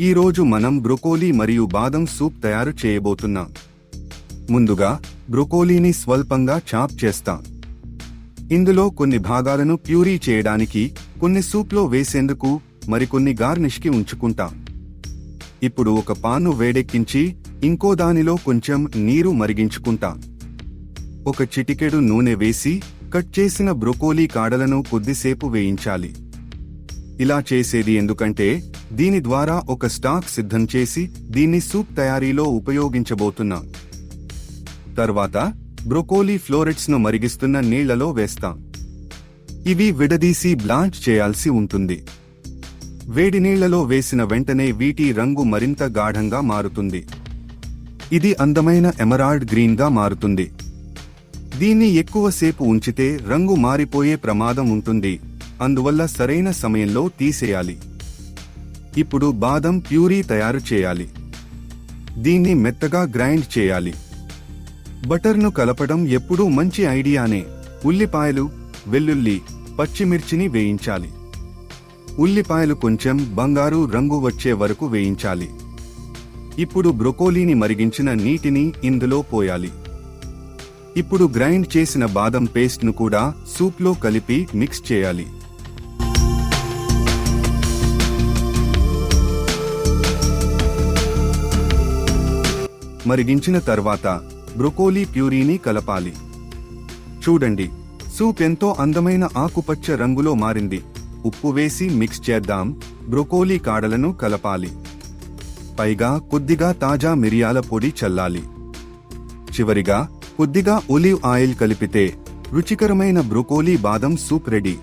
ఈరోజు మనం బ్రొకోలీ మరియు బాదం సూప్ తయారు చేయబోతున్నాం. ముందుగా బ్రొకోలీని స్వల్పంగా చాప్ చేస్తాం. ఇందులో కొన్ని భాగాలను ప్యూరీ చేయడానికి కొన్ని సూప్లో వేసేందుకు మరికొన్ని గార్నిష్కి ఉంచుకుంటాం. ఇప్పుడు ఒక పాను వేడెక్కించి ఇంకో దానిలో కొంచెం నీరు మరిగించుకుంటాం. ఒక చిటికెడు నూనె వేసి కట్ చేసిన బ్రొకోలీ కాడలను కొద్దిసేపు వేయించాలి. ఇలా చేసేది ఎందుకంటే దీని ద్వారా ఒక స్టాక్ సిద్ధం చేసి దీన్ని సూప్ తయారీలో ఉపయోగించబోతున్నాం తర్వాత బ్రొకోలీ ఫ్లోరెట్స్ను మరిగిస్తున్న నీళ్ళలో వేస్తాం. ఇవి విడదీసి బ్లాంచ్ చేయాల్సి ఉంటుంది. వేడి నీళ్ళలో వేసిన వెంటనే వీటి రంగు మరింత గాఢంగా మారుతుంది. ఇది అందమైన ఎమరాల్డ్ గ్రీన్గా మారుతుంది. దీన్ని ఎక్కువసేపు ఉంచితే రంగు మారిపోయే ప్రమాదం ఉంటుంది. అందువల్ల సరైన సమయంలో తీసేయాలి. ఇప్పుడు బాదం ప్యూరీ తయారు చేయాలి. దీన్ని మెత్తగా గ్రైండ్ చేయాలి. బటర్ను కలపడం ఎప్పుడూ మంచి ఐడియానే. ఉల్లిపాయలు వెల్లుల్లి పచ్చిమిర్చిని వేయించాలి. ఉల్లిపాయలు కొంచెం బంగారు రంగు వచ్చే వరకు వేయించాలి. ఇప్పుడు బ్రొకోలీని మరిగించిన నీటిని ఇందులో పోయాలి. ఇప్పుడు గ్రైండ్ చేసిన బాదం పేస్ట్ను కూడా సూప్లో కలిపి మిక్స్ చేయాలి. మరిగించిన తర్వాత బ్రొకోలీ ప్యూరీని కలపాలి. చూడండి సూప్ ఎంతో అందమైన ఆకుపచ్చ రంగులో మారింది. ఉప్పు వేసి మిక్స్ చేద్దాం బ్రొకోలీ కాడలను కలపాలి. పైగా కొద్దిగా తాజా మిరియాల పొడి చల్లాలి. చివరిగా కొద్దిగా ఒలివ్ ఆయిల్ కలిపితే రుచికరమైన బ్రొకోలీ బాదం సూప్ రెడీ.